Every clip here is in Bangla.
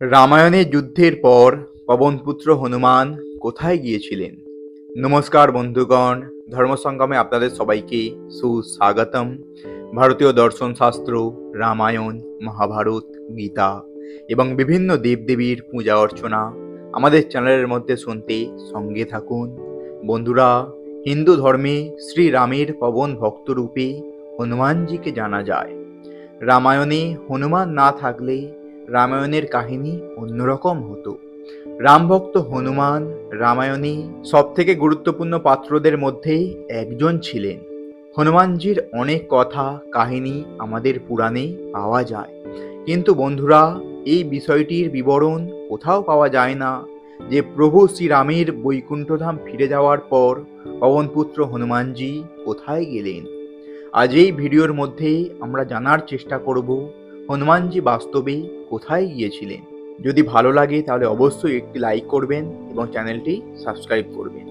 রামায়ণের যুদ্ধের পর পবনপুত্র হনুমান কোথায় গিয়েছিলেন? নমস্কার বন্ধুগণ ধর্মসঙ্গমে আপনাদের সবাইকে সুস্বাগতম। ভারতীয় দর্শন শাস্ত্র, রামায়ণ, মহাভারত, গীতা এবং বিভিন্ন দেবদেবীর পূজা অর্চনা আমাদের চ্যানেলের মধ্যে শুনতে সঙ্গে থাকুন। বন্ধুরা, হিন্দু ধর্মে শ্রীরামের পবন ভক্তরূপে হনুমানজিকে জানা যায়। রামায়ণে হনুমান না থাকলে রামায়ণের কাহিনী অন্যরকম হতো। রামভক্ত হনুমান, রামায়ণে সবথেকে গুরুত্বপূর্ণ পাত্রদের মধ্যে একজন ছিলেন। হনুমানজির অনেক কথা, কাহিনী আমাদের পুরাণে পাওয়া যায়। কিন্তু বন্ধুরা, এই বিষয়টির বিবরণ কোথাও পাওয়া যায় না যে প্রভু শ্রীরামের বৈকুণ্ঠধাম ফিরে যাওয়ার পর পবনপুত্র হনুমানজি কোথায় গেলেন। আজ এই ভিডিওর মধ্যে আমরা জানার চেষ্টা করব হনুমানজি বাস্তবে কোথায় গিয়েছিলেন? যদি ভালো লাগে তাহলে অবশ্যই একটি লাইক করবেন এবং চ্যানেলটি সাবস্ক্রাইব করবেন।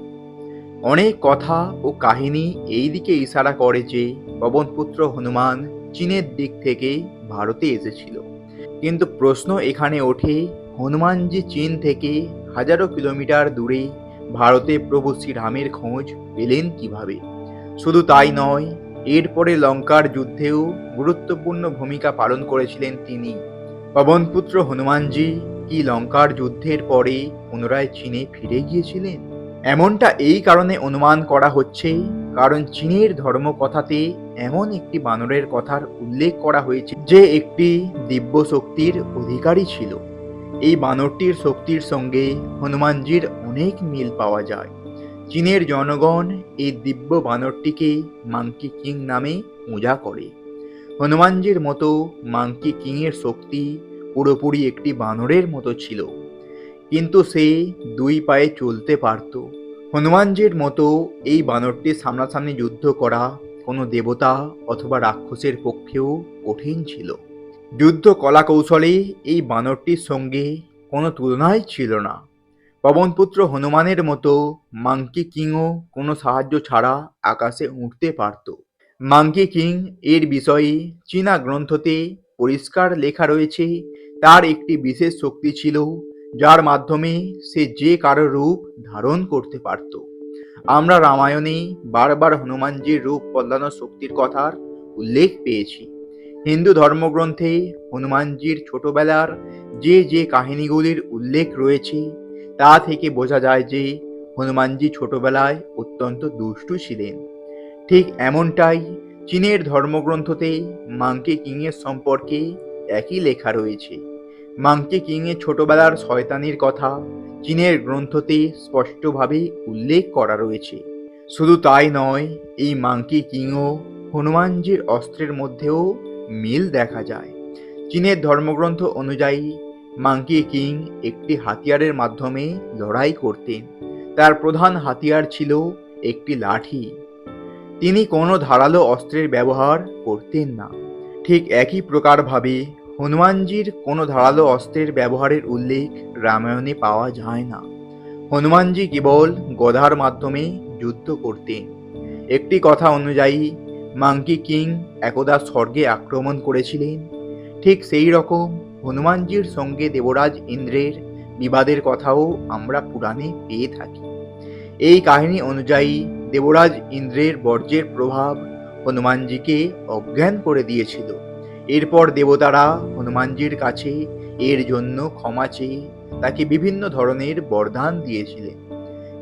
অনেক কথা ও কাহিনী এই দিকে ইশারা করে যে পবনপুত্র হনুমান চীনের দিক থেকে ভারতে এসেছিল। কিন্তু প্রশ্ন এখানে ওঠে, হনুমানজি চীন থেকে হাজারো কিলোমিটার দূরে ভারতে প্রভু শ্রীরামের খোঁজ পেলেন কীভাবে? শুধু তাই নয় এরপরে লঙ্কার যুদ্ধেও গুরুত্বপূর্ণ ভূমিকা পালন করেছিলেন তিনি। পবনপুত্র হনুমানজি কি লঙ্কার যুদ্ধের পরে পুনরায় চীনে ফিরে গিয়েছিলেন? এমনটা এই কারণে অনুমান করা হচ্ছে, কারণ চীনের ধর্মকথাতে এমন একটি বানরের কথার উল্লেখ করা হয়েছে যে একটি দিব্য শক্তির অধিকারী ছিল। এই বানরটির শক্তির সঙ্গে হনুমানজির অনেক মিল পাওয়া যায়। চীনের জনগণ এই দিব্য বানরটিকে মাংকি কিং নামে পূজা করে। হনুমানজির মতো মাংকি কিংয়ের শক্তি পুরোপুরি একটি বানরের মতো ছিল। কিন্তু সে দুই পায়ে চলতে পারত। হনুমানজির মতো এই বানরটির সামনাসামনি যুদ্ধ করা কোনো দেবতা অথবা রাক্ষসের পক্ষেও কঠিন ছিল। যুদ্ধ কলা কৌশলে এই বানরটির সঙ্গে কোনো তুলনাই ছিল না। পবনপুত্র হনুমানের মতো মাংকি কিংও কোনো সাহায্য ছাড়া আকাশে উঠতে পারত। মাংকি কিং এর বিষয়ে চীনা গ্রন্থতে পরিষ্কার লেখা রয়েছে, তার একটি বিশেষ শক্তি ছিল, যার মাধ্যমে সে যে কারও রূপ ধারণ করতে পারত। আমরা রামায়ণে বারবার হনুমানজির রূপ বদলানোর শক্তির কথার উল্লেখ পেয়েছি। হিন্দু ধর্মগ্রন্থে হনুমানজির ছোটবেলার যে যে কাহিনীগুলির উল্লেখ রয়েছে তা থেকে বোঝা যায় যে হনুমানজি ছোটবেলায় অত্যন্ত দুষ্টু ছিলেন। ঠিক এমনটাই চীনের ধর্মগ্রন্থতে মাংকি কিংয়ের সম্পর্কে একই লেখা রয়েছে। মাংকি কিংয়ের ছোটবেলার শয়তানির কথা চীনের গ্রন্থতে স্পষ্টভাবে উল্লেখ করা রয়েছে। শুধু তাই নয়, এই মাংকি কিংও হনুমানজির অস্ত্রের মধ্যেও মিল দেখা যায়। চীনের ধর্মগ্রন্থ অনুযায়ী মাংকি কিং একটি হাতিয়ারের মাধ্যমে লড়াই করতেন। তার প্রধান হাতিয়ার ছিল একটি লাঠি। তিনি কোনো ধারালো অস্ত্রের ব্যবহার করতেন না। ঠিক একই প্রকারভাবে হনুমানজির কোনো ধারালো অস্ত্রের ব্যবহারের উল্লেখ রামায়ণে পাওয়া যায় না। হনুমানজি কেবল গধার মাধ্যমে যুদ্ধ করতেন। একটি কথা অনুযায়ী মাংকি কিং একদা স্বর্গে আক্রমণ করেছিলেন। ঠিক সেই রকম হনুমানজির সঙ্গে দেবরাজ ইন্দ্রের বিবাদের কথাও আমরা পুরাণে পেয়ে থাকি। এই কাহিনী অনুযায়ী দেবরাজ ইন্দ্রের বর্জ্যের প্রভাব হনুমানজিকে অজ্ঞান করে দিয়েছিল। এরপর দেবতারা হনুমানজির কাছে এর জন্য ক্ষমা চেয়ে তাকে বিভিন্ন ধরনের বরদান দিয়েছিলেন।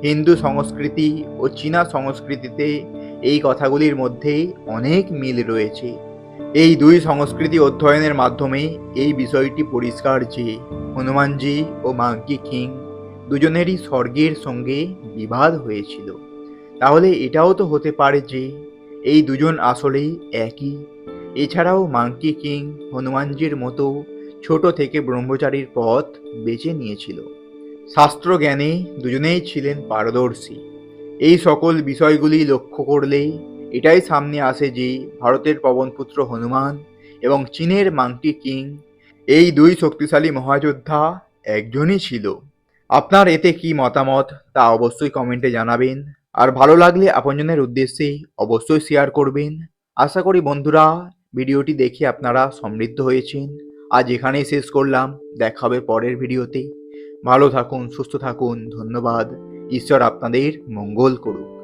হিন্দু সংস্কৃতি ও চীনা সংস্কৃতিতে এই কথাগুলির মধ্যে অনেক মিল রয়েছে। এই দুই সংস্কৃতি অধ্যয়নের মাধ্যমে এই বিষয়টি পরিষ্কার যে হনুমানজি ও মাঙ্কি কিং দুজনেরই স্বর্গের সঙ্গে বিবাদ হয়েছিল। তাহলে এটাও তো হতে পারে যে এই দুজন আসলেই একই। এছাড়াও মাঙ্কি কিং হনুমানজির মতো ছোট থেকে ব্রহ্মচারীর পথ বেছে নিয়েছিল। শাস্ত্র জ্ঞানে দুজনেই ছিলেন পারদর্শী। এই সকল বিষয়গুলি লক্ষ্য করলে এটাই সামনে আসে যে ভারতের পবনপুত্র হনুমান এবং চীনের মাংটি কিং, এই দুই শক্তিশালী মহাযোদ্ধা একজনই ছিল। আপনার এতে কি মতামত তা অবশ্যই কমেন্টে জানাবেন। আর ভালো লাগলে আপনজনের উদ্দেশ্যে অবশ্যই শেয়ার করবেন। আশা করি বন্ধুরা, ভিডিওটি দেখে আপনারা সমৃদ্ধ হয়েছেন। আজ এখানেই শেষ করলাম। দেখা হবে পরের ভিডিওতে। ভালো থাকুন, সুস্থ থাকুন। ধন্যবাদ। ঈশ্বর আপনাদের মঙ্গল করুক।